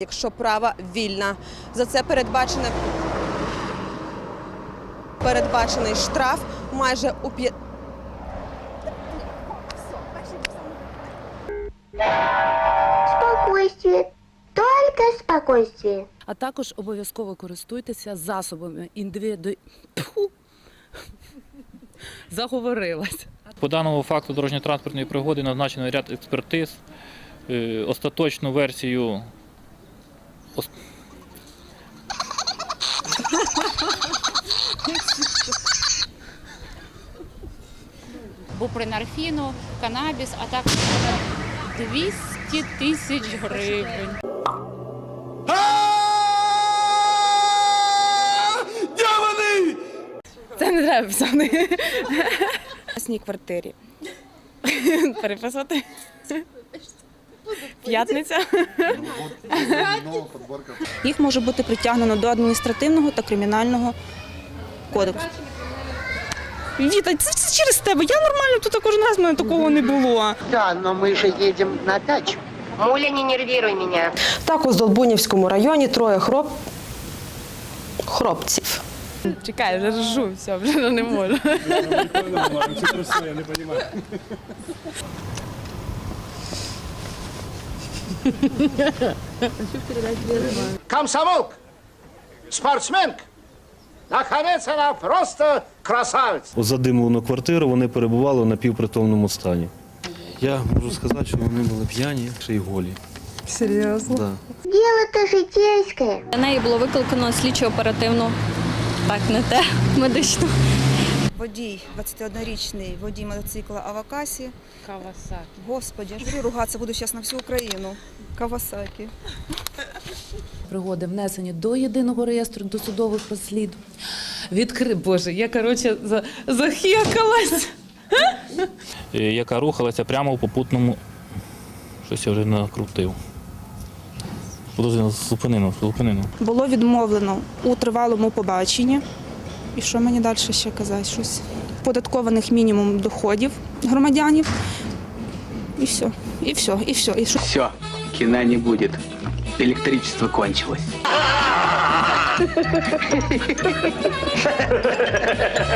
якщо права вільна. За це передбачене передбачений штраф майже у п'я... Спокойствие, только спокойствие. А також обов'язково користуйтеся засобами індивіду... Заговорилась. По даному факту дорожньо-транспортної пригоди назначено ряд експертиз. Е, Остаточну версію бупринорфіну, канабіс, а також 200 тисяч гривень. Це не треба писати. В власній квартирі. Переписати. П'ятниця. Їх може бути притягнено до адміністративного та кримінального кодексу. Віта, це все через тебе. Я нормально тут кожен раз мене такого не було. Да, но мы же едем на дачу. Муля, не нервируй меня. Так у Здолбунівському районі троє хроп... хропців. Чекай, вже ржу, все, вже не можу. Комсомолка, спортсменка. Наконец она просто красавица. У задимлену квартиру вони перебували в напівпритомному стані. Я можу сказати, що вони були п'яні, ще й голі. Серйозно? Да. Дело-то житейское. Для неї було викликано слідчо оперативну, так не те, медичну. Водій, 21-річний водій мотоцикла Авакасі. Кавасаки. Господи, я ж говорю, ругатися буду зараз на всю Україну. Кавасакі. Пригоди внесені до єдиного реєстру досудових розслідувань. Відкри... Боже, я коротше за... захекалась. е, яка рухалася прямо у попутному. Щось я вже накрутив. Подожди, зупинину, зупинину. Було відмовлено у тривалому побаченні. І що мені далі ще казати? Щось податкованих мінімум доходів громадянів. І все, і все, і все. І що? Все, кіна не будет. Електричество кончилось.